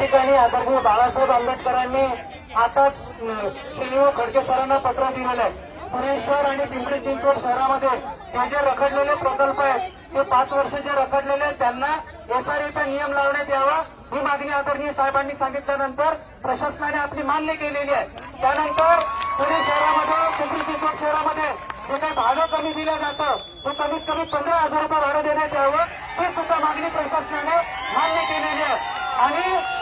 ठिकाणी आदरणीय बाळासाहेब आंबेडकरांनी आताच सीईओ खडके सरांना पत्र दिलेलं आहे. पुणे शहर आणि पिंपरी चिंचवड शहरामध्ये हे जे रखडलेले प्रकल्प आहेत ते पाच वर्ष जे रखडलेले आहेत त्यांना एसआरएचा नियम लावण्यात यावा ही मागणी आदरणीय साहेबांनी सांगितल्यानंतर प्रशासनाने आपली मान्य केलेली आहे. त्यानंतर पुणे शहरामध्ये पिंपरी चिंचवड शहरामध्ये जे काही भाडं कमी दिलं जातं ते कमीत कमी पंधरा हजार रुपये भाडं देण्यात यावं ही सुद्धा मागणी प्रशासनाने मान्य केलेली आहे. आणि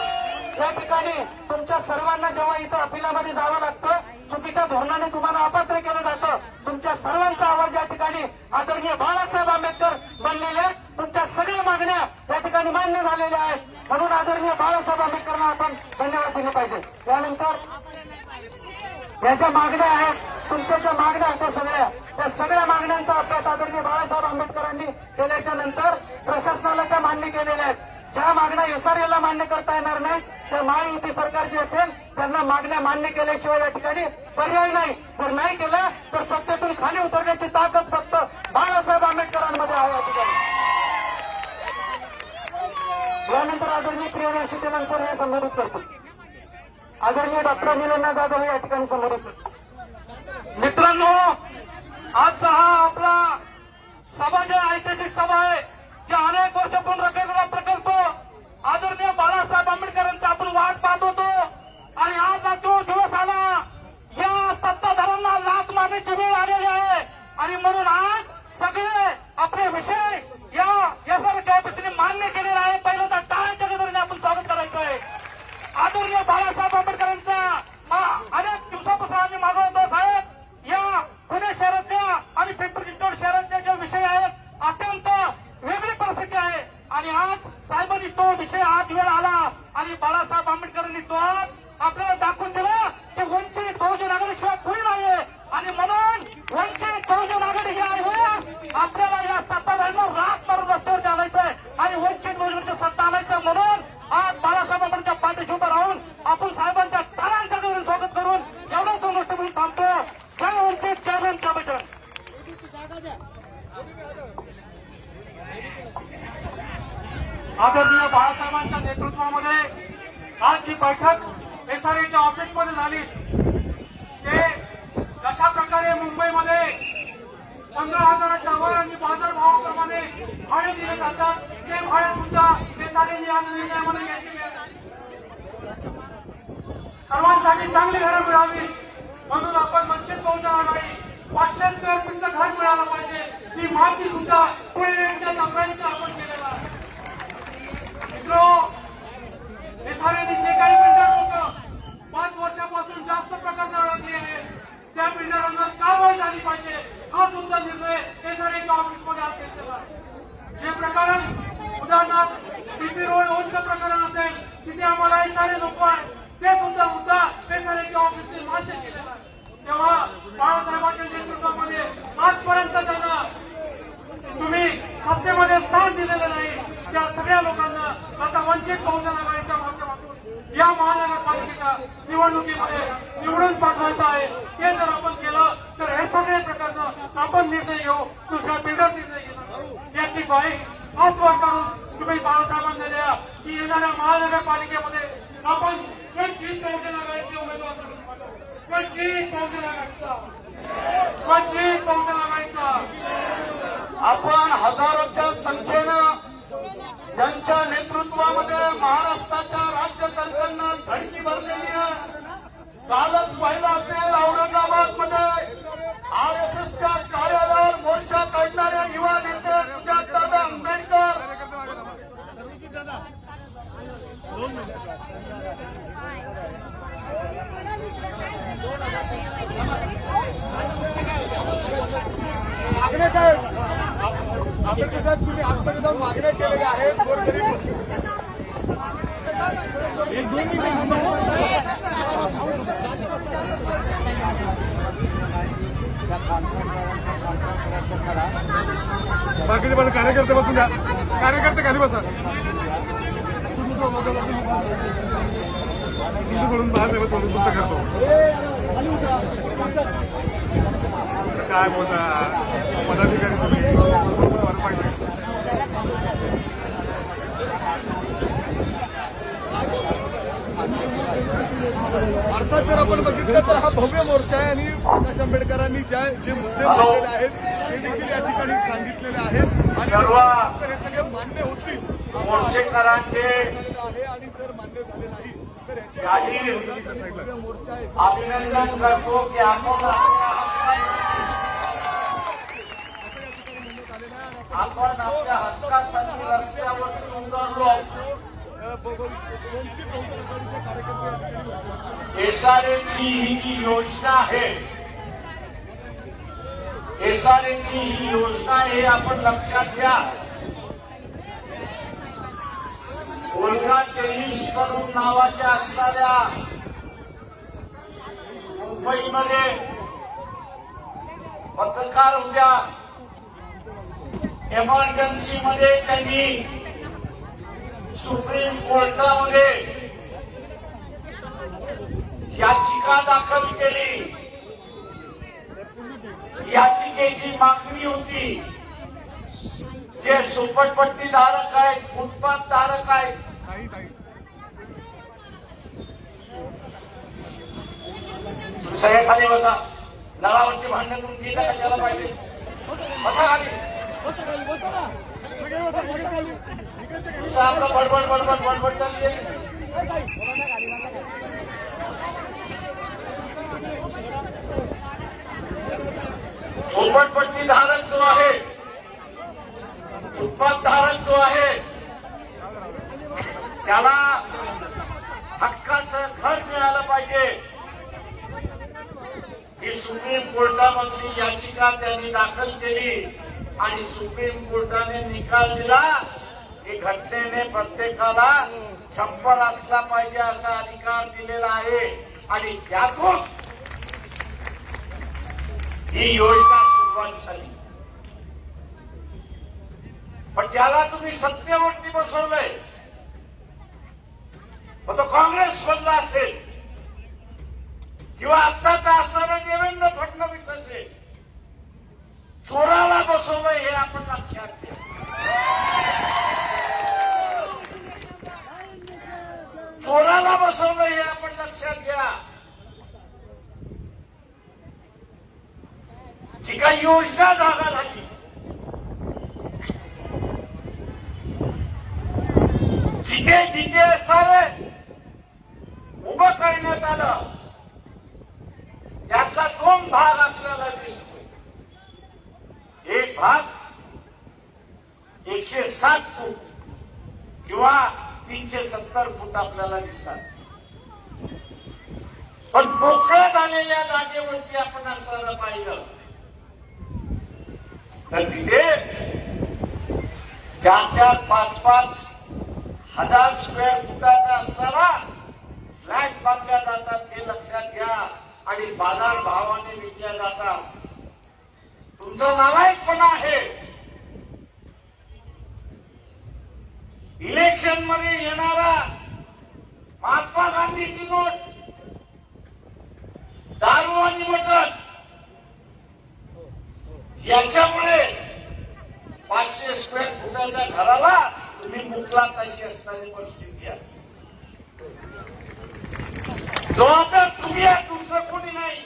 या ठिकाणी तुमच्या सर्वांना जेव्हा इथं अपिलामध्ये जावं लागतं चुकीच्या धोरणाने तुम्हाला अपात्र केलं जातं. तुमच्या सर्वांचा आवाज या ठिकाणी आदरणीय बाळासाहेब आंबेडकर बनलेले आहेत. तुमच्या सगळ्या मागण्या या ठिकाणी मान्य झालेल्या आहेत. म्हणून आदरणीय बाळासाहेब आंबेडकरांना आपण धन्यवाद दिले पाहिजे. त्यानंतर या ज्या मागण्या आहेत तुमच्या ज्या मागण्या आहेत त्या सगळ्या त्या सगळ्या मागण्यांचा अभ्यास आदरणीय बाळासाहेब आंबेडकरांनी केल्याच्यानंतर प्रशासनाला त्या मान्य केलेल्या आहेत. ज्या मागण्या एसआरएला मान्य करता येणार नाही त्या महायुती सरकार जी असेल त्यांना मागण्या मान्य केल्याशिवाय या ठिकाणी पर्याय नाही. जर नाही केलं तर सत्तेतून खाली उतरण्याची ताकद फक्त बाळासाहेब आंबेडकरांमध्ये आहे या ठिकाणी. यानंतर आदरणीय प्रियदर्शी तेलंग सर हे संबोधित करतील आदरणीय डॉक्टर निलंगा जाधव हे या ठिकाणी संबोधित करतील मित्रांनो आजचा हा आपला सभा जे ऐतिहासिक सभा आहे जे अनेक वर्षापूर्वी रखडलेला प्रकल्प आदरणीय बाळासाहेब आंबेडकरांचा आपण वाट पाहत होतो. आणि आज हा तो दिवस आला या सत्ताधाऱ्यांना लाच मारण्याची वेळ आलेली आहे. आणि म्हणून आज सगळे आपले विषय या यासारख्या ऑफिसने मान्य केलेला आहे. पहिलं तर टाळ्याच्या आपण स्वागत करायचं आहे आदरणीय बाळासाहेब आंबेडकरांचा मा- अनेक दिवसापासून आम्ही मागवतो साहेब या पुणे शहरातल्या आणि पिंपरी चिंचवड शहरातले जे विषय आहेत अत्यंत वेगळी परिस्थिती आहे आणि आज साहेबांनी तो विषय आज वेळ आला आणि बाळासाहेब आंबेडकरांनी तो आज आपल्याला दाखवून दिला की वंचित बहुजन आघाडीशिवाय कोणी नाही आणि म्हणून वंचित बहुजन आघाडी ही आहे आपल्याला या सत्ताधाऱ्यांना राग मारून रस्त्यावर आणायचं आहे आणि वंचित बहुजनची सत्ता आणायचं म्हणून आज बाळासाहेब आंबेडकर पाठीशी उभं राहून आपण साहेबांच्या टाळांच्या घरून स्वागत करून एवढं दोन गोष्टी म्हणून थांबतो जय वंचित जय भीम जय बजरंग आदरणीय बाळासाहेबांच्या नेतृत्वामध्ये आज जी बैठक एसआरएच्या ऑफिसमध्ये झाली ते कशा प्रकारे मुंबईमध्ये पंधरा हजाराच्या वर आणि बाजार भावाप्रमाणे भाडे दिले जातात ते भाडे सुद्धा एसआरएने आज निर्णयामध्ये घेतलेले आहेत सर्वांसाठी चांगली घरं मिळावी. म्हणून आपण वंचित बहुजन आघाडी पाचशे स्क्वेअर फीटचं घर मिळालं पाहिजे. ही मागणी सुद्धा पुणे यांच्या प्रयत्न आपण केलेला आहे. मित्रो सारे जे काही बिल्डर लोक पाच वर्षापासून जास्त प्रकरण अडकले आहे. त्या बिल्डरांना कारवाई झाली पाहिजे. हा सुद्धा निर्णय एसआरएच्या ऑफिसमध्ये आज घेतलेला आहे. जे प्रकरण उदाहरणार्थ बीपी रोड ओनचं प्रकरण असेल तिथे आम्हाला एसआरए नको आहे ते सुद्धा मुद्दा एसआरएच्या ऑफिसने मान्य केलेला आहे बाळासाहेबांच्या नेतृत्वामध्ये आजपर्यंत त्यांना तुम्ही सत्तेमध्ये स्थान दिलेलं नाही. त्या सगळ्या लोकांना आता वंचित बहुजन आघाडीच्या माध्यमातून या महानगरपालिकेच्या निवडणुकीमध्ये निवडून पाठवायचं आहे. हे जर आपण केलं तर हे सगळ्या प्रकरण आपण निर्णय घेऊ. दुसऱ्या बिल्डर निर्णय घेणार याची ग्वाही आज करून तुम्ही बाळासाहेबांना द्या. की येणाऱ्या महानगरपालिकेमध्ये आपण वंचित बहुजन आघाडीचे उमेदवार करून पाठवू. वंचित बहुजन आघाडीचा वंचित बहुजन आघाडीचा आपण हजारोच्या संख्येनं ज्यांच्या नेतृत्वामध्ये महाराष्ट्राच्या राज्यकर्त्यांना धडकी भरलेली आहे. कालच पाहिलं असेल औरंगाबादमध्ये आर एस एसच्या कार्यालयावर मोर्चा काढणाऱ्या युवा नेते सुजातदादा आंबेडकर. मागण्या काय आंबेडकर साहेब तुम्ही आजपर्यंत जाऊन मागण्या केलेल्या आहेत बाकीचे मला कार्यकर्ते बसून द्या. कार्यकर्ते खाली बसा तुमचं सोडून बाहेर सोडून तुमचं करतो काय बोलता पदाधिकारी तुम्ही अर्थात जर आपण बघितलं तर हा भव्य मोर्चा आहे आणि प्रकाश आंबेडकरांनी ज्या जे मुद्दे मांडलेले आहेत ते देखील या ठिकाणी सांगितलेले आहेत. आणि हे सगळे मान्य होतील. मोर्चेकरांचे आहे आणि जर मान्य झाले नाही तर याची जाहीर भव्य मोर्चा आहे. अभिनंदन करतो की आपण आपण आपल्या हक्कासाठी रस्त्यावरती उतरलो अ, ब- ब- वंचित बहुजन आघाडीचे कार्यकर्ते या ठिकाणी उपस्थित एसआरएची ही जी योजना आहे एसआरएची ही योजना आहे. आपण लक्षात घ्या. मुलगा टेनिस करून नावाच्या असणाऱ्या मुंबईमध्ये पत्रकार होत्या. एमर्जन्सी मध्ये त्यांनी सुप्रीम कोर्टामध्ये याचिका दाखल केली. याचिकेची मागणी होती. जे सुपटपट्टी धारक आहेत फुटपाथ धारक आहेत नाही नाही सगळे खाली बसा. नळावरची भांडणं तुमची इथं कशाला पाहिजे. बसा खाली. बसा, आपलं बडबड बडबड बडबड चालली. आहे. झोपडपट्टी धारक जो आहे फुटपाथ धारक जो आहे त्याला हक्काचं घर मिळालं पाहिजे. ही सुप्रीम कोर्टामधली याचिका त्यांनी दाखल केली आणि सुप्रीम कोर्टाने निकाल दिला की घटनेने प्रत्येकाला छप्पर असला पाहिजे असा अधिकार दिलेला आहे. आणि त्यातून ही योजना सुरुवात झाली. पण ज्याला तुम्ही सत्तेवरती बसवलंय मग तो काँग्रेस मधला असेल किंवा आत्ताचा असणारा देवेंद्र फडणवीस असेल चोराला बसवलं हे आपण लक्षात घ्या. चोराला बसवलं हे आपण लक्षात घ्या. जी काही योजना जागा झाली जिथे जिथे सारे उभं करण्यात आलं. याचा दोन भाग आपल्याला दिसतो एक भाग एकशे सात फूट किंवा तीनशे सत्तर फूट आपल्याला दिसतात. पण मोकळ्या झालेल्या जागेवरती आपण असायला पाहिलं. तर तिथे चार चार पाच पाच हजार स्क्वेअर फुटाचा असताना फ्लॅट बांधल्या जातात हे लक्षात घ्या आणि बाजार भावाने विकल्या जातात. तुमचं नालायकपणा आहे. इलेक्शनमध्ये येणारा महात्मा गांधीची नोट. दारू आणि मटण. याच्यामुळे पाचशे स्क्वेअर फुटाच्या घराला तुम्ही मुकला पैसे असणारी परिस्थिती आहे. जबाबदार तुम्ही आहे दुसरं कोणी नाही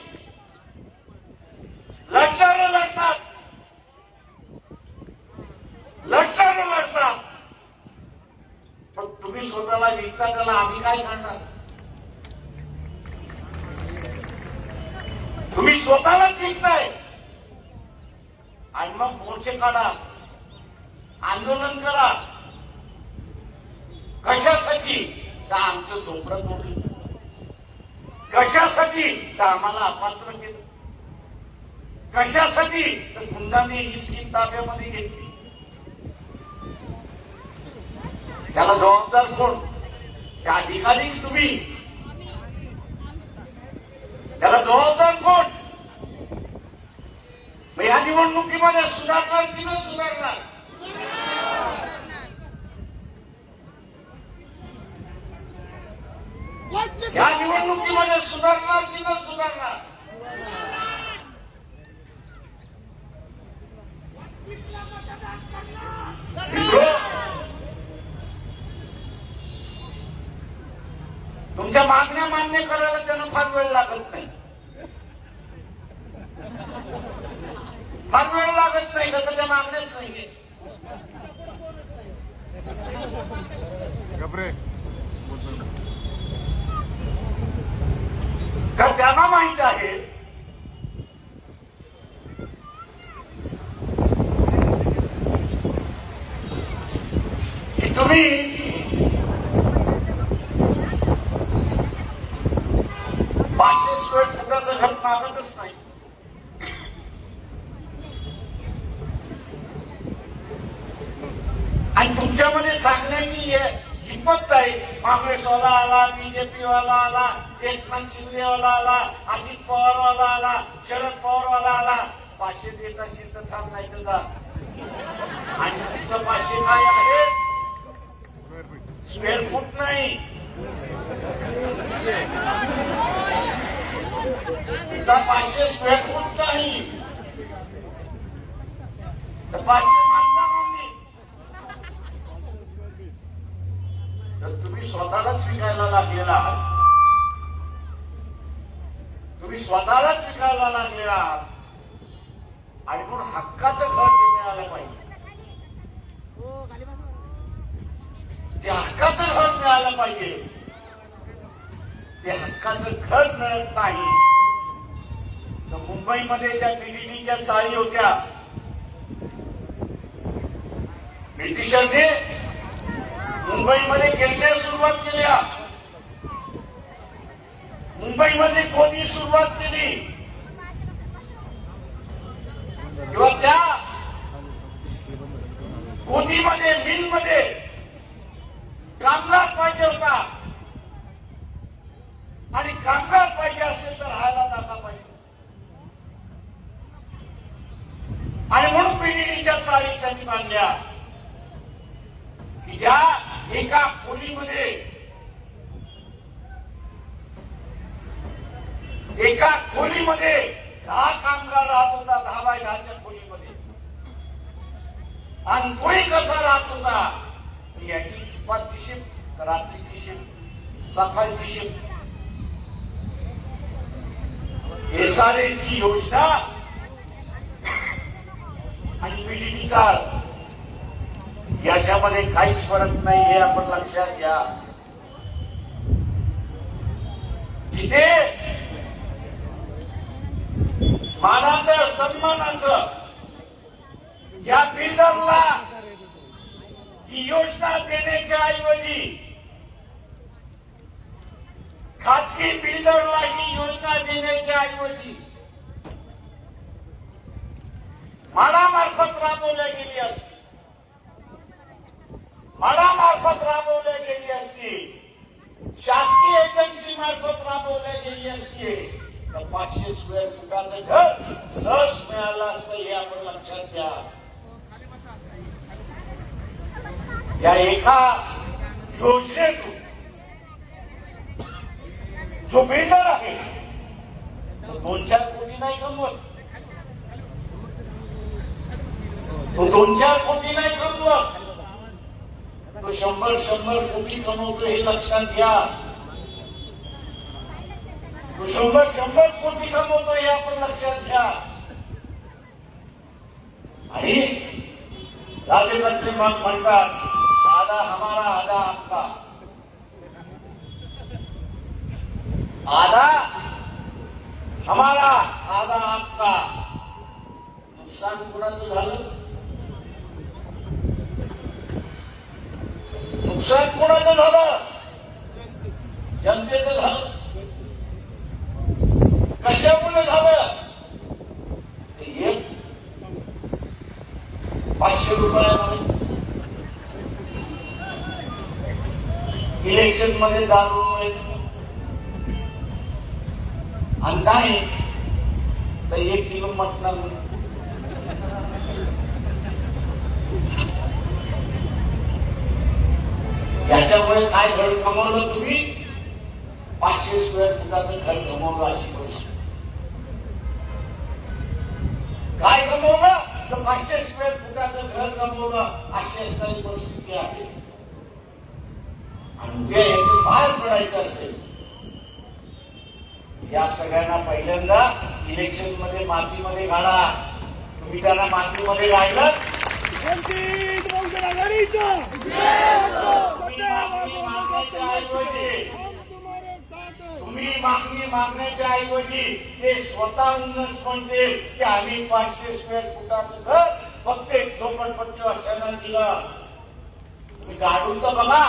लढणारे लढतात लढणारे लढतात पण तुम्ही स्वतःला विकता त्याला आम्ही काय करणार तुम्ही स्वतःलाच विकताय आणि मग मोर्चे काढा आंदोलन करा कशासाठी का आमचं झोपडं तोडलं कशासाठी? तर आम्हाला अपात्र केलं. कशासाठी? तर गुंडांनी ही स्कीम ताब्यामध्ये घेतली. त्याला जबाबदार कोण? त्या अधिकारी तुम्ही? त्याला जबाबदार कोण? मग या निवडणुकीमध्ये सुधारणार की न सुधारणार? या निवडणुकीमध्ये सुधारणार की न सुधारणार? तुमच्या मागण्या मान्य करायला त्यांना फार वेळ लागत नाही. फार वेळ लागत नाही का तर त्या मागण्याच नाही तर त्यांना माहीत आहे की तुम्ही पाचशे स्क्वेअर फुटाचं घर मागतच नाही आणि तुमच्यामध्ये सांगण्याची हे- हिंमत आहे काँग्रेसवाला आला बीजेपीवाला आला एकनाथ शिंदेवाला आला अजित पवारवाला आला शरद पवारवाला आला. पाचशे देत असेल तर थांब नाही तर जा. आणि तुमचं पाचशे काय आहे? स्क्वेअर फूट नाही. तुमचा पाचशे स्क्वेअर फूट नाही. तर पाचशे मानता कोणी तर तुम्ही स्वतःलाच विकायला लागलेला आहात. तुम्ही स्वतःलाच विकायला लागलेला आहात. आणि म्हणून हक्काचं घर ते मिळालं पाहिजे. ते हक्काचं घर मिळालं पाहिजे ते हक्काचं घर मिळत नाही. तर मुंबईमध्ये ज्या बीडीडीच्या चाळी होत्या. ब्रिटिशांनी मुंबईमध्ये गिरण्या सुरुवात केल्या. मुंबईमध्ये कोणी सुरुवात केली किंवा त्या कोणीमध्ये मिलमध्ये कामगार पाहिजे होता आणि कामगार पाहिजे असेल तर राहायला जागा पाहिजे आणि म्हणून पिढीच्या चाळी त्यांनी बांधल्या की ज्या एका खोलीमध्ये एका खोलीमध्ये दहा कामगार राहत होता दहा बाय दहाच्या खोलीमध्ये. आणि कोणी कसा राहत होता? याची दुपारची शिफ्ट रात्रीची शिफ्ट सकाळची शिफ्ट एसआरएची योजना आणि पीडीपीचा याच्यामध्ये काहीच फरक नाही हे आपण लक्षात घ्या. जिथे मानाचं सन्मानाचं. या बिल्डरला ही योजना देण्याच्या ऐवजी खासगी बिल्डरला ही योजना देण्याच्या ऐवजी मानामार्फत राबवल्या गेली असती. मानामार्फत राबवल्या गेली असती. शासकीय एजन्सी मार्फत राबवल्या गेली असती. तर पाचशे स्क्वेअर घर सहज मिळालं असतं हे जो बिल्डर आहे तो दोन चार कोटी नाही कमवत तो दोन चार कोटी नाही कमवत तो शंभर शंभर कोटी कमवतो हे लक्षात घ्या. शंभर शंभर कोटी कमवतो हे आपण लक्षात घ्या. आणि राजकारते मग म्हणतात आधा हमारा आधा आपका. आधा हमारा आधा आपका. नुकसान कुणाचं झालं? नुकसान कुणाचं झालं? जनतेचं झालं. कशामुळे झालं? ते एक पाचशे रुपयामध्ये. इलेक्शनमध्ये दारूमुळे आणि नाही तर एक किलो मटणार याच्यामुळे काय घर कमवलं तुम्ही? पाचशे स्क्वेअर फुटाचं घर कमवलं अशी परिस्थिती काय कमवलं तर पाचशे स्क्वेअर फुटाचं घर कमवलं अशी असणारी परिस्थिती आहे. आणि उद्या पडायचं असेल या सगळ्यांना पहिल्यांदा इलेक्शनमध्ये मातीमध्ये घाला. तुम्ही त्यांना मातीमध्ये मागण्याच्या ऐवजी तुम्ही मागणी मागण्याच्या ऐवजी ते स्वतःहूनच म्हणते की आम्ही पाचशे स्क्वेअर फुटाचं घर फक्त एक झोपडपट्टी वाशांना दिलं. तुम्ही गाडून तर बघा.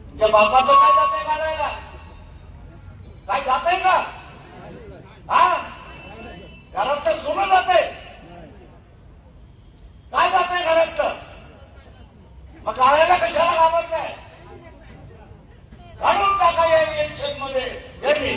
तुमच्या बापाचं काय जात आहे काढायला काय जात आहे का? हा? घरात तर सोनं जात आहे काय जात आहे घरात मग काढायला कशाला घाबरताय? काढून टाका या इलेक्शनमध्ये. यांनी